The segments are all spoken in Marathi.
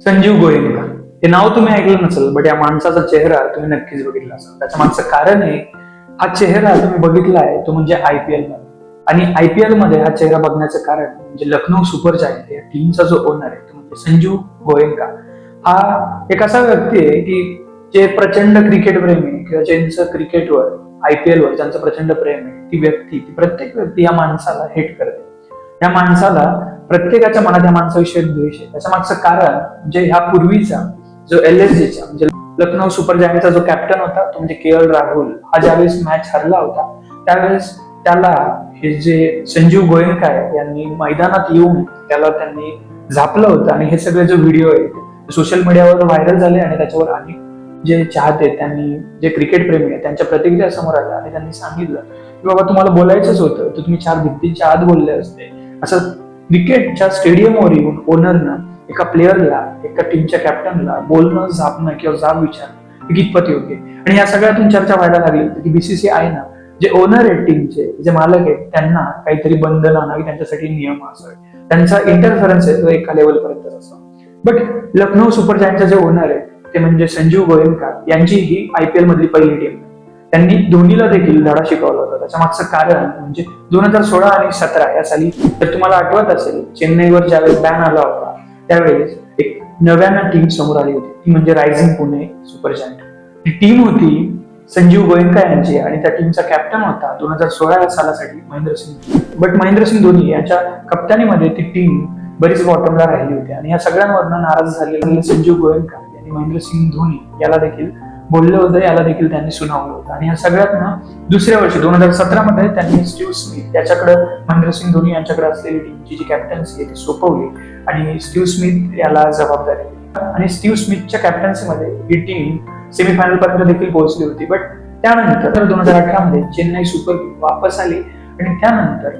संजीव गोयंका हे नाव तुम्ही ऐकलं नसेल बट या माणसाचा चेहरा तुम्ही नक्कीच बघितला असेल. त्याच्या माणसं कारण आहे हा चेहरा तुम्ही बघितला आहे तो म्हणजे आयपीएलमध्ये. आणि आयपीएलमध्ये हा चेहरा बघण्याचं कारण म्हणजे लखनौ सुपर जायंट या टीमचा जो ओनर आहे तो म्हणजे संजीव गोयंका हा एक असा व्यक्ती आहे की जे प्रचंड क्रिकेट प्रेमी आहे किंवा ज्यांचं क्रिकेटवर आयपीएल वर ज्यांचं प्रचंड प्रेम आहे ती व्यक्ती ती प्रत्येक व्यक्ती या माणसाला हेट करते. या माणसाला प्रत्येकाच्या मनात या माणसाविषयी द्वेष आहे. त्याच्या मागचं कारण म्हणजे ह्या पूर्वीचा जो एल एस जीचा म्हणजे लखनौ सुपर जायंटचा जो कॅप्टन होता तो म्हणजे के एल राहुल हा ज्यावेळेस मॅच हरला होता त्यावेळेस त्याला हे जे संजीव गोयंका आहे यांनी मैदानात येऊन त्याला त्यांनी झापलं होतं. आणि हे सगळे जो व्हिडिओ आहेत सोशल मीडियावर व्हायरल झाले आणि त्याच्यावर अनेक जे चाहते आहेत, त्यांनी जे क्रिकेट प्रेमी आहेत त्यांच्या प्रतिक्रिया समोर आल्या आणि त्यांनी सांगितलं की बाबा तुम्हाला बोलायचंच होतं. तर तुम्ही चार भिंतीच्या आत बोलले असते. असं क्रिकेटच्या स्टेडियमवर येऊन ओनरनं एका प्लेअरला एका टीमच्या कॅप्टनला बोलणं झापणं किंवा जाब विचारणं हे कितपत योग्य आणि या सगळ्यातून चर्चा व्हायला लागली होती की बीसीसीआय ना जे ओनर आहेत टीमचे जे मालक आहेत त्यांना काहीतरी बंधन आणावी त्यांच्यासाठी नियम असावे. त्यांचा इंटरफरन्स आहे तो एका लेवल पर्यंत बट लखनौ सुपर जायंटचे जे ओनर आहेत ते म्हणजे संजीव गोयंका यांची ही आयपीएल मधली पहिली टीम त्यांनी धोनीला देखील धडा शिकवला होता. त्याच्या मागचं कारण म्हणजे दोन हजार सोळा आणि सतरा या साली जर तुम्हाला आठवत असेल चेन्नईवर ज्यावेळेस बॅन आला होता त्यावेळेस एक नव्यानं टीम समोर आली होती. ती म्हणजे रायझिंग पुणे सुपर जायंट ती टीम होती संजीव गोयंका यांची आणि त्या टीमचा कॅप्टन होता दोन हजार सोळा सालासाठी महेंद्रसिंग बट महेंद्रसिंग धोनी यांच्या कप्तानीमध्ये ती टीम बरीच बॉटमला राहिली होती. आणि या सगळ्यांवरनं नाराज झालेले संजीव गोयंका यांनी महेंद्रसिंग धोनी याला देखील बोललं होतं याला देखील त्यांनी सुनावलं होतं. आणि या सगळ्यात ना दुसऱ्या वर्षी दोन हजार सतरा मध्ये त्यांनी स्टीव्ह स्मिथ त्याच्याकडे महेंद्रसिंग धोनी यांच्याकडे असलेली टीमची जी कॅप्टन्सी आहे ती सोपवली. आणि स्टीव्ह स्मिथ याला जबाबदारी दिली. आणि स्टीव्ह स्मिथच्या कॅप्टन्सीमध्ये ही टीम सेमीफायनल पर्यंत देखील पोहोचली होती. बट त्यानंतर दोन हजार अठरा मध्ये चेन्नई सुपर किंग वापस आली. आणि त्यानंतर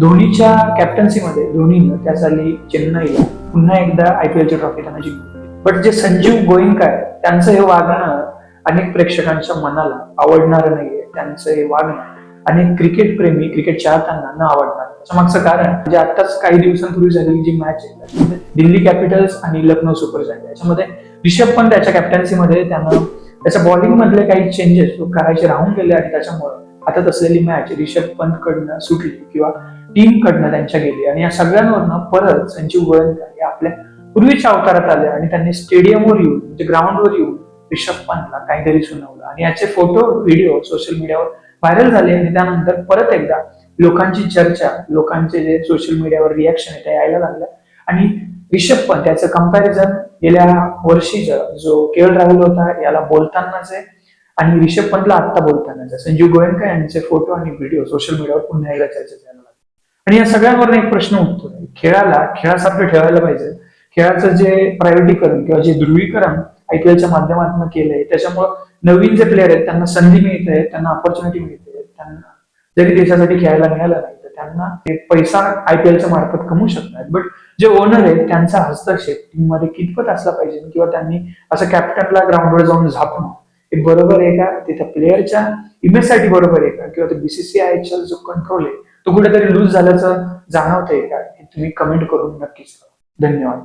धोनीच्या कॅप्टन्सीमध्ये धोनीनं त्या साली चेन्नईला पुन्हा एकदा आयपीएलची ट्रॉफी त्यांना जिंकली. बट जे संजीव गोयंका आहे त्यांचं हे वागणं अनेक प्रेक्षकांच्या मनाला आवडणार नाहीये त्यांचं हे वागणं. आणि क्रिकेट प्रेमी क्रिकेट चाहत्यांना न आवडणार. त्याच्या मागचं कारण म्हणजे आताच काही दिवसांपूर्वी झालेली जी मॅच आहे दिल्ली कॅपिटल्स आणि लखनौ सुपर जायंट याच्यामध्ये रिषभ पंत त्याच्या कॅप्टन्सीमध्ये त्यानं त्याच्या बॉलिंग मधले काही चेंजेस करायचे राहून गेले आणि त्याच्यामुळे हातात असलेली मॅच रिषभ पंत कडनं सुटली किंवा टीम कडनं त्यांच्या गेली. आणि या सगळ्यांवरनं परत संजीव गोयंका हे आपल्या पूर्वीच्या अवतारात आले आणि त्यांनी स्टेडियमवर येऊन म्हणजे ग्राउंडवर येऊन रिषभ पंतला काहीतरी सुनावलं. आणि याचे फोटो व्हिडिओ सोशल मीडियावर व्हायरल झाले आणि त्यानंतर परत एकदा लोकांची चर्चा लोकांचे जे सोशल मीडियावर रिॲक्शन आहे ते यायला लागलं आणि रिषभ पंत याचं कंपॅरिझन गेल्या वर्षी जो के एल राहुल होता याला बोलतानाच आहे. आणि रिषभ पंतला आत्ता बोलतानाच आहे. संजीव गोयंका यांचे फोटो आणि व्हिडिओ सोशल मीडियावर पुन्हा एकदा चर्चा झाला आणि या सगळ्यांवर एक प्रश्न उठतो खेळाला खेळासारखं ठेवायला पाहिजे. खेळाचं जे प्रायोरिटीकरण किंवा जे ध्रुवीकरण आयपीएलच्या माध्यमातून केलंय. त्याच्यामुळं नवीन जे प्लेअर आहेत त्यांना संधी मिळते त्यांना ऑपॉर्च्युनिटी मिळते. त्यांना जरी देशासाठी खेळायला मिळालं नाही तर त्यांना ते पैसा आयपीएलच्या मार्फत कमवू शकतात. बट जे ओनर आहेत त्यांचा हस्तक्षेप टीममध्ये कितपत असला पाहिजे किंवा त्यांनी असं कॅप्टनला ग्राउंडवर जाऊन झापणं हे बरोबर आहे का? ते त्या प्लेअरच्या इमेजसाठी बरोबर आहे का? किंवा ते बीसीसीआयचा जो कंट्रोल आहे तो कुठेतरी लूज झाल्याचं जाणवतंय का? हे तुम्ही कमेंट करून नक्कीच धन्यवाद.